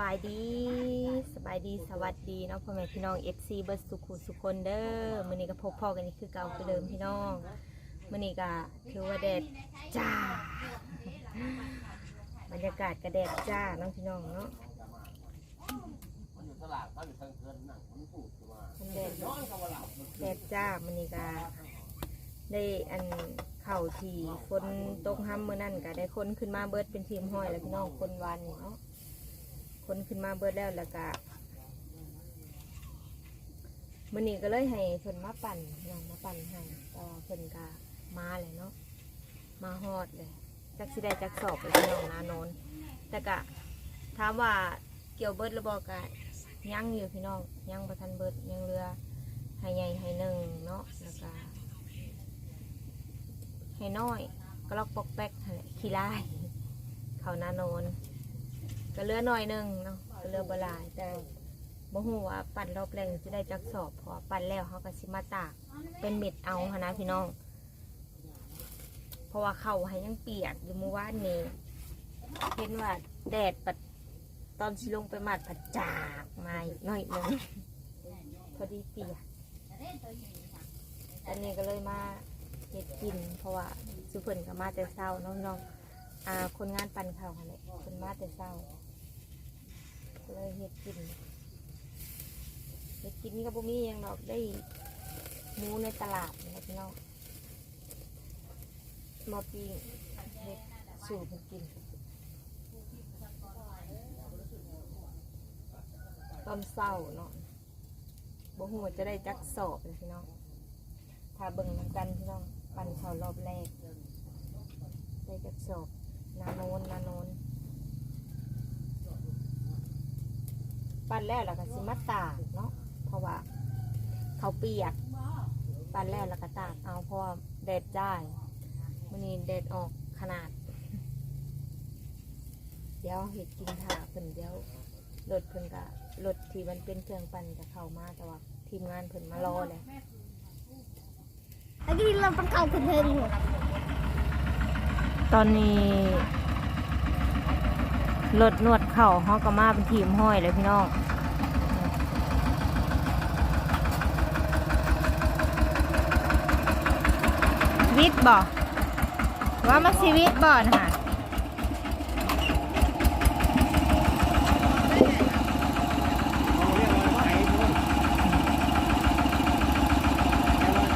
บายดีสบายดีสวัสดีเนาะพ่อแม่พี่น้อง FC เบิร์สุขุสุคนเด้อมื้อนี้ก็พบพ่อกันนี่คือเก่าคือเดิมพี่น้องมื้อนี้ก็ถือว่าแดดจ้า บรรยากาศก็แดดจ้าน้องพี่น้องเนาะแดดน้ามันแดดจ้ามื้อนี้ก็ได้อันเข่าทีฝนตกห้ำมื้อนั้นก็ได้คนขึ้นมาเบิดเป็นทีมห้อยแล้วพี่น้องคนวันเนาะ นขึ้นมาเบิดแล้วแล้วก็มื้อนี้ก็เลยให้เพิ่นมาปั่นน้องมาปั่นให้ต่ว่าเพิ่นก็มาเลยเนาะมาฮอดเลยจักสิได้จักสอบไปพี่น้องนาโนนแต่ก็ถามว่าเกี่ยวเบิดรือบ่ก็ยังอยู่พี่น้องยังบ่ทันเบิดยังเหลือให้ใหญ่ให้หนึ่งเนาะแล้วก็ให้น้อยก็ลอกปอกแป๊กนั่นแหละขี้ลายเขานาโนน ก็เหลือหน้อยหนึ่งเนาะก็เหลือบหลายแต่บ่ฮู้ว่าปั่นรอบแรงจะได้จักสอบเพอปั่นแล้วเขาก็สิมาตากเป็นเม็ดเอาหนนะพี่น้อง เพราะว่าเขาให้ยังเปียกอยู่เมื่อวานนี้เห็นว่าแดดปัดตอนสิลงไปหมัดผัดจากมาอีกหน่อยหนึง พอดีเปียกอันนี้ก็เลยมาเห็ดกิน เพราะว่าสุเพิ่นก็มาแต่เช้าน้องๆอ่าคนงานปั่นข้าวอะไรเพิ่นมาแต่เช้า เลยเห็ดกินเห็ดกินนี่ก็บ่มีหยังดอกได้หมูในตลาดนะพี่น้องมาปิ้งเห็ดสู่เพิ่นกินตอนเช้าเนาะบ่ฮู้ว่าจะได้จักสอบเลยพี่น้องถ้าเบิ่งนำกันพี่น้องปั่นเขารอบแรกได้จักสอบนาโนนนาโนน ปั่นแล้วแล้วก็สิมาตากเนาะเพราะว่าเขาเปียกปั่นแล้วแล้วก็ตากเอาเพราะว่าแดดจ้ายมันนี้แดดออกขนาด เดี๋ยวเห็ดกินถ่าเพิ่นเดี๋ยวรถเพิ่นก็รถที่มันเป็นเครื่องปั่นจะเข้ามาแต่ว่าทีมงานเพิ่นมารอเลยอันนี้เราเป็นเก่าคนเทิงอยู่ตอนนี้รถนวดเข่าเฮาก็มาเป็นทีมห้อยเลยพี่น้อง วิทย์บ่ว่ามาชีวิตบ่นะฮะ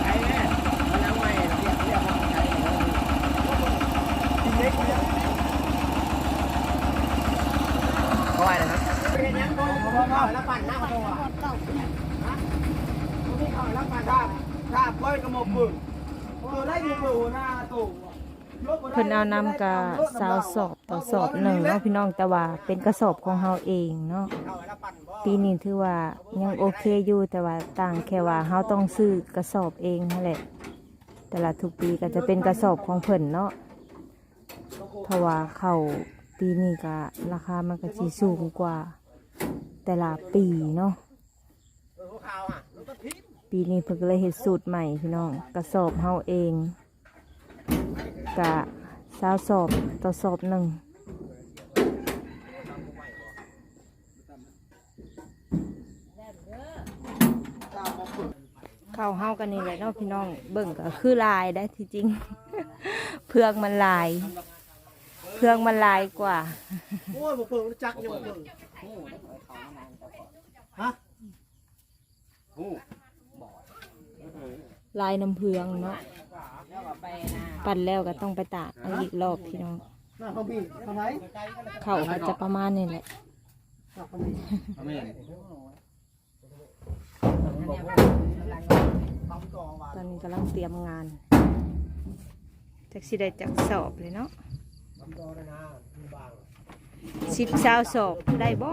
ใช้แม่มันน้ำใหม่เรียกเรียกว่าใช้เล็กเขาไหวนะเป็นยังโดนเขาเขาแล้วปั่นหน้าเขาตัวเก่าที่เขาแล้วปั่นถ้าถ้าป้อยกระหม่อมมื เพิ่นเอานำกะสาวสอบต่อสอบหนึ่งเนาะพี่น้องแต่ว่าเป็นกระสอบของเฮาเองเนาะปีนี้ถือว่ายังโอเคอยู่แต่ว่าต่างแค่ว่าเราต้องซื้อกระสอบเองนั่นแหละ แต่ละทุกปีก็จะเป็นกระสอบของเพิ่นเนาะเพราะว่าเขาปีนี้ก็ราคามันก็สิสูงกว่า แต่ละปีเนาะ ปีนี้เพิ่นก็เลยเฮ็ดสูตรใหม่พี่น้องกระสอบเฮาเองกะสาวสอบต่อสอบหนึ่งเข้าเฮากันนี่แหละเนาะพี่น้องเบิ่งก็คือลายได้ที่จริง เพือกมันลาย เพือกมันลายกว่าโอ้ยผมเปิดจักยังเปิดฮะโอ้ ลายน้ำเพืองเนาะปั่นแล้วก็ต้องไปตากเอาอีกรอบพี่น้องน้าเขาบีทำไมเข่าก็จะประมาณนี้แหละตอนนี้กำลังเตรียมงานจักสิได้จักสอบเลยเนาะสิบสาวสอบได้บ่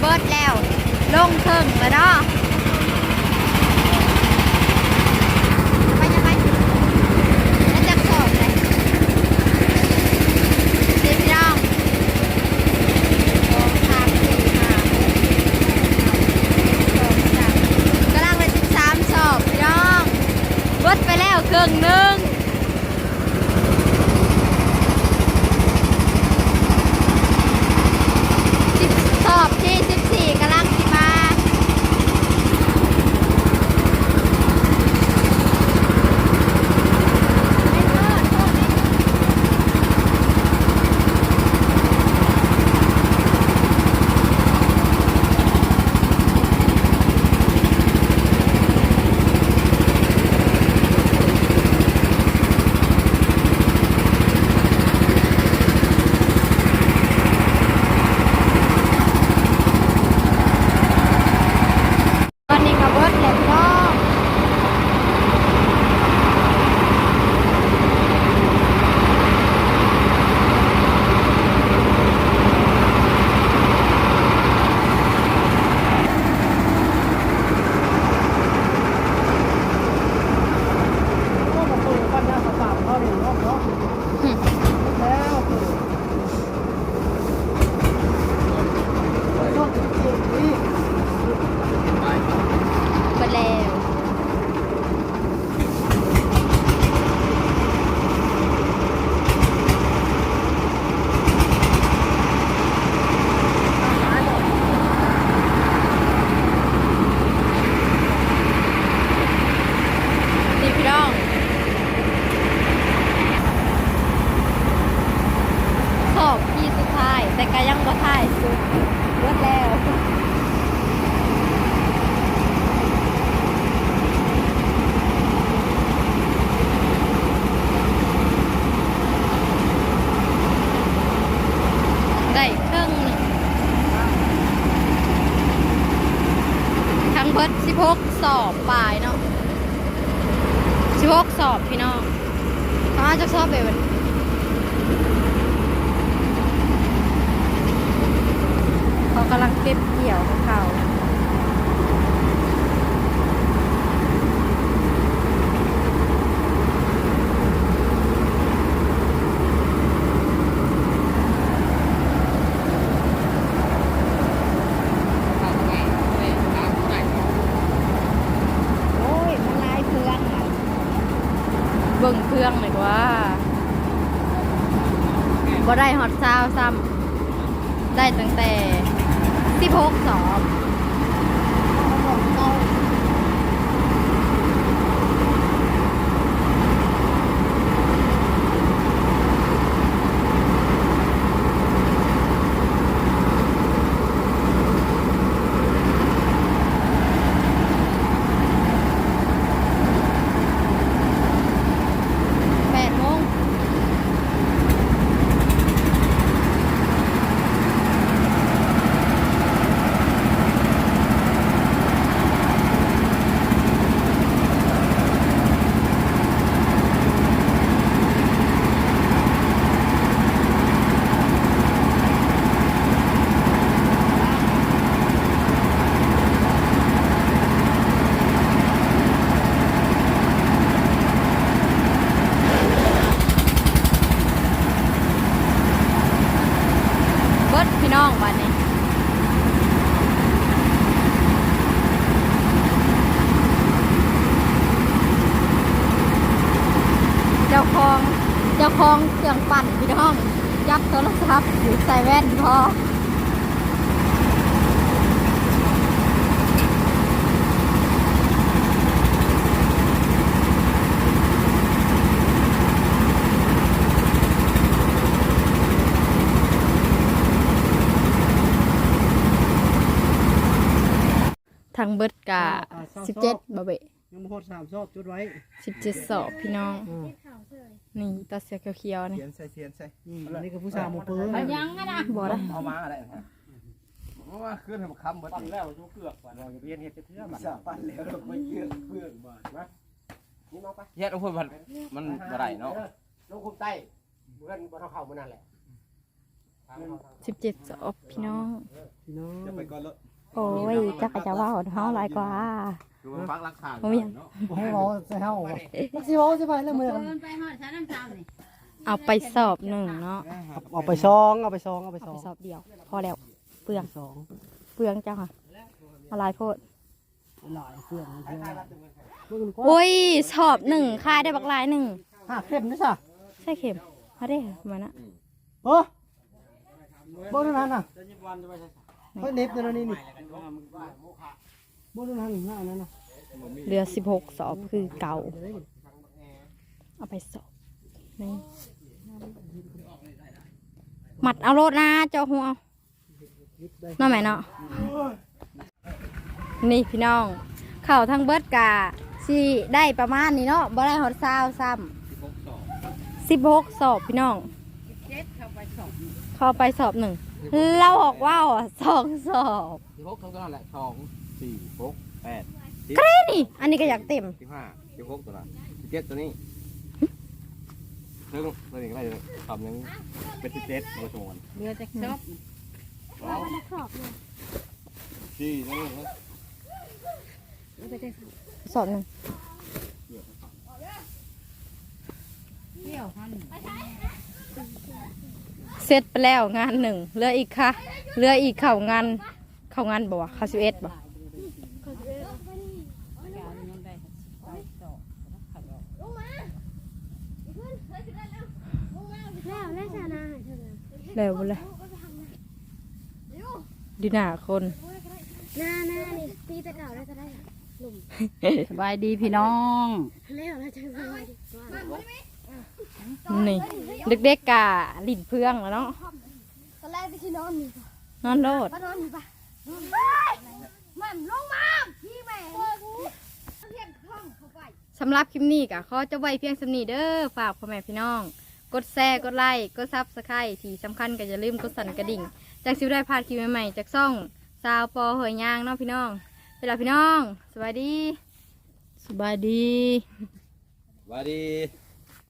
เบิดแล้ว ลงเพิ่งแล้เนาะ แต่ก็ยังบ่ท้ายสุดเบิดแล้วได้เครื่องหนึ่งทั้งเบิด16สอบปลายเนาะ16สอบพี่น้องเขาอาจจะสอบไปวันเขากำลังเก็บเกี่ ยวของเขาโอ้ยมันลายเพื่องอะเบิ่งเครื่องเลยว่าบ่ได้ฮอตซาวซ้ำได้ตั้งแต่ 16สอบแปดโมง เบิดพี่น้ องวันนี้เจ้าของเจ้าของเครื่องปั่นพี่น้อง ยับโทรศัพท์อยู่ใส่แว่นพอ ทางเบิดกะสิบเจ็ดบาเบะยังบ่ฮอดสามซอบจุดไว้สิบเจ็ดสอบพี่น้อง นี่ตาเสียเขียวๆนี่เขียนใส่เขียนใส่อืมอันนี้ก็ผู้สาวหมู่ปืนยังอะนะบอได้เอามาอะไรนะเพราะว่าขึ้นทำคำเบิดปั้นแล้วชูเกือกว่าเราจะเรียนเฮ็ดจะเทื่อมันปั้นแล้วเราไม่เกือกเพื่อนมานะนี่มาไปเฮ็ดเอาเพิ่นมันบ่ได้เนาะลงคุมใต้เพื่อนบ่เท่าเขามื้อนั่นแหละสิบเจ็ดสอบพี่น้องพี่น้องจะไปก่อนเลย โอ้ยจักรจะว่าหดเฮาหลายกว่าดูมันฟังรักษาโอ้ยเนาะบ่ให้เว้าใส่เฮาบ่สิเว้าสิไปแล้วมื้อนั้นไปหอดชั้นน้ำตาลนี่เอาไปสอบหนึ่งเนาะเอาไปซองเอาไปซองเอาไปซเอาองไปสอบเดียว พอแล้วเปลืองสองเปลืองจ้าค่ะเอาหลายโพดหลายเครื่องเพื่อนโอ้ยสอบหนึ่งค่ายได้บักลายหนึ่งห้าเข็มนี่ซะใช่เข็มมาได้มานะเออบ่นั่นน่ะ เฮ้ยเน็บเดี๋ยวนี้นี่บ่นั่นน่ะนี่ห้านั่นน่ะเหลือสิบหกสอบคือเก่า เอาไปสอบนี่หมัดเอาโลดนะเจ้าหัวน้องไหมเนาะนี่พี่น้อง เข่าทั้งเบิดกาสิได้ประมาณนี้เนาะบ่ได้ฮอดซาวซ้ำสิบหกสอบพี่น้อง เข้าไปสอบหนึ่งเราออกว่าวอะสองสอบสิบหกเท่ากันแหละสองสี่หกแปดกรีนี่ อันนี้ก็อยากเต็มสิบห้าสิบหกตัวละสิบเจ็ดตัวนี้เรื่องตัวนี้อะไรเลยทำยังเป็นสิบเจ็ดตัวสมวนเรือจะชอบสี่ตัวนี้สอบหนึ่งเสร็จไปแล้วงานหนึ่งเหลืออีกค่ะ เหลืออีกเข่างานเข่างานบ่วะข่าสิบเอ็ดบ่แล้วแล้วชนะเธอเร็วเลยดูหน้าคนหน้าหน้านี่ปีแต่เก่าแล้วจะได้สบายดีพี่น้องแล้วแล้วจะสบายดีนี่ เด็กๆกะลิ่นเพื่องแล้วเนาะตอนแรกที่นอนนี่นอนโลดมานอนนี่ปะมันลงมาพี่แม่เทียนคล่องเข้าไปสำหรับคลิปนี้กะขอจะไว้เพียงสำนีเด้อฝากพ่อแม่พี่น้อง กดแชร์กดไลค์กดซับสไครต์ที่สำคัญก็อย่าลืมกดสั่นกระดิ่งจากสิวได้พาดคลิปใหม่ๆจากซ่องซาวปอหอยยางเนาะพี่น้องเวลาพี่น้องสวัสดีสบายดีสวัสดี